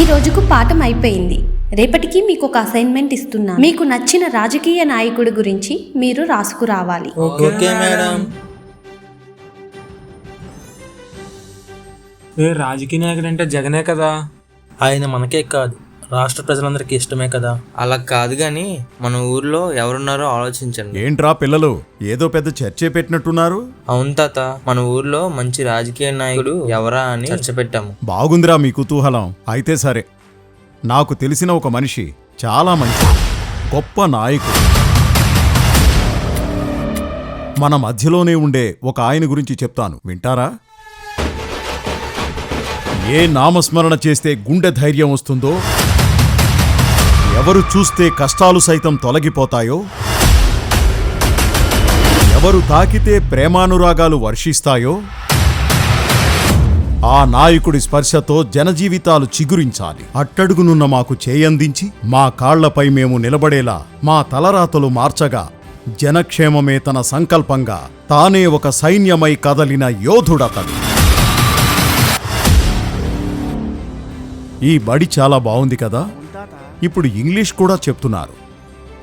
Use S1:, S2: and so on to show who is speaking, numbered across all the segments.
S1: ఈ రోజుకు పాఠం అయిపోయింది. రేపటికి మీకు ఒక అసైన్మెంట్ ఇస్తున్నా మీకు నచ్చిన రాజకీయ నాయకుడి గురించి మీరు రాసుకురావాలి.
S2: Okay madam.
S3: ఏ రాజకీయ నాయకుడు అంటే జగనే కదా?
S2: ఆయన మనకే కాదు. రాష్ట్ర ప్రజలందరికీ ఇష్టమే కదా?
S4: అలా కాదు కానీ మన ఊర్లో ఎవరున్నారో ఆలోచించండి.
S5: ఏంట్రా పిల్లలు? ఏదో పెద్ద చర్చే పెట్టినట్టున్నారు.
S4: అవును తాత మన ఊర్లో మంచి రాజకీయ నాయకుడు ఎవరా అని చర్చ పెట్టాము.
S5: బాగుందిరా మీ కుతూహలం. అయితే సరే నాకు తెలిసిన ఒక మనిషి చాలా మంచి గొప్ప నాయకుడు. మన మధ్యలోనే ఉండే ఒక ఆయన గురించి చెప్తాను. వింటారా? ఏ నామస్మరణ చేస్తే గుండె ధైర్యం వస్తుందో ఎవరు చూస్తే కష్టాలు సైతం తొలగిపోతాయో ఎవరు తాకితే ప్రేమానురాగాలు వర్షిస్తాయో ఆ నాయకుడి స్పర్శతో జనజీవితాలు చిగురించాలి. అట్టడుగునున్న మాకు చేయందించి మా కాళ్ళపై మేము నిలబడేలా మా తలరాతలు మార్చగా జనక్షేమమే తన సంకల్పంగా తానే ఒక సైన్యమై కదలిన యోధుడతడు. ఈ బడి చాలా బాగుంది కదా? ఇప్పుడు ఇంగ్లీష్ కూడా చెప్తున్నారు.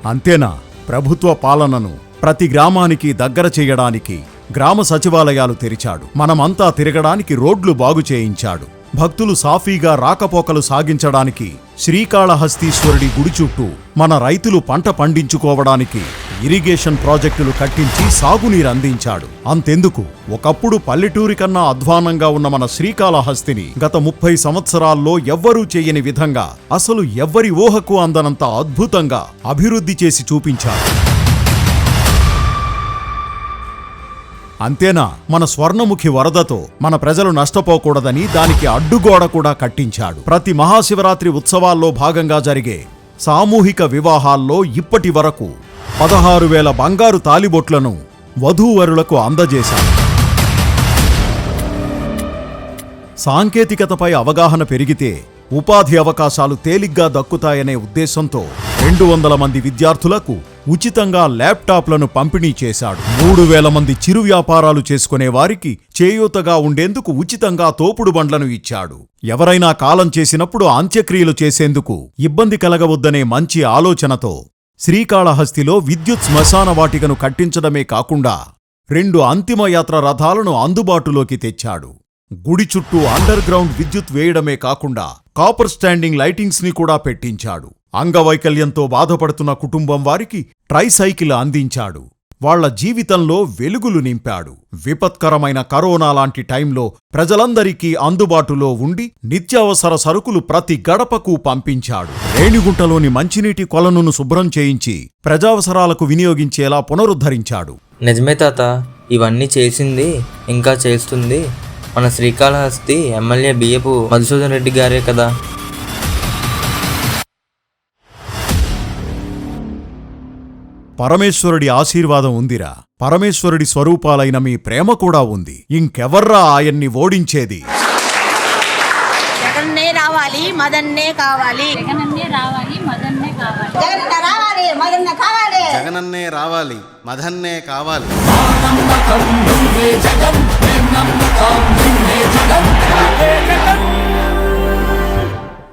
S5: అంతేనా? ప్రభుత్వ పాలనను ప్రతి గ్రామానికి దగ్గర చేయడానికి గ్రామ సచివాలయాలు తెరిచాడు. మనమంతా తిరగడానికి రోడ్లు బాగు చేయించాడు. భక్తులు సాఫీగా రాకపోకలు సాగించడానికి శ్రీకాళహస్తీశ్వరుడి గుడి చుట్టూ మన రైతులు పంట పండించుకోవడానికి ఇరిగేషన్ ప్రాజెక్టులు కట్టించి సాగునీరు అందించాడు. అంతెందుకు? ఒకప్పుడు పల్లెటూరి కన్నా అధ్వానంగా ఉన్న మన శ్రీకాళహస్తిని గత ముప్పై సంవత్సరాల్లో ఎవ్వరూ చేయని విధంగా అసలు ఎవ్వరి ఊహకు అందనంత అద్భుతంగా అభివృద్ధి చేసి చూపించాడు అంతేనా? మన స్వర్ణముఖి వరదతో మన ప్రజలు నష్టపోకూడదని దానికి అడ్డుగోడ కూడా కట్టించాడు. ప్రతి మహాశివరాత్రి ఉత్సవాల్లో భాగంగా జరిగే సామూహిక వివాహాల్లో ఇప్పటి వరకు పదహారు వేల బంగారు తాలిబొట్లను వధూవరులకు అందజేశాడు సాంకేతికతపై అవగాహన పెరిగితే ఉపాధి అవకాశాలు తేలిగ్గా దక్కుతాయనే ఉద్దేశంతో రెండు వందల మంది విద్యార్థులకు ఉచితంగా ల్యాప్టాప్లను పంపిణీ చేశాడు. మూడు వేల మంది చిరు వ్యాపారాలు చేసుకునే వారికి చేయూతగా ఉండేందుకు ఉచితంగా తోపుడు బండ్లను ఇచ్చాడు. ఎవరైనా కాలం చేసినప్పుడు అంత్యక్రియలు చేసేందుకు ఇబ్బంది కలగవద్దనే మంచి ఆలోచనతో శ్రీకాళహస్తిలో విద్యుత్ శ్మశాన వాటికను కట్టించడమే కాకుండా రెండు అంతిమయాత్ర రథాలను అందుబాటులోకి తెచ్చాడు. గుడి చుట్టూ అండర్ గ్రౌండ్ విద్యుత్ వేయడమే కాకుండా కాపర్ స్టాండింగ్ లైటింగ్స్ని కూడా పెట్టించాడు. అంగవైకల్యంతో బాధపడుతున్న కుటుంబం వారికి ట్రైసైకిల్ అందించాడు. వాళ్ళ జీవితంలో వెలుగులు నింపాడు. విపత్కరమైన కరోనా లాంటి టైంలో ప్రజలందరికీ అందుబాటులో ఉండి నిత్యావసర సరుకులు ప్రతి గడపకు పంపించాడు. రేణిగుంటలోని మంచినీటి కొలనును శుభ్రం చేయించి ప్రజావసరాలకు వినియోగించేలా పునరుద్ధరించాడు.
S4: నిజమే తాత. ఇవన్నీ చేసింది ఇంకా చేస్తుంది మన శ్రీకాళహస్తి ఎమ్మెల్యే బియ్యపు మధుసూదన్ రెడ్డి గారే కదా.
S5: పరమేశ్వరుడి ఆశీర్వాదం ఉందిరా. పరమేశ్వరుడి స్వరూపాలైన మీ ప్రేమ కూడా ఉంది. ఇంకెవర్రా ఆయన్ని ఓడించేది?
S6: జగన్నే రావాలి మదన్నే కావాలి.
S7: జగనన్నే రావాలి మదన్నే కావాలి.
S6: జగన్ రావాలి మదన్న కావాలి.
S8: జగనన్నే రావాలి మదన్నే కావాలి.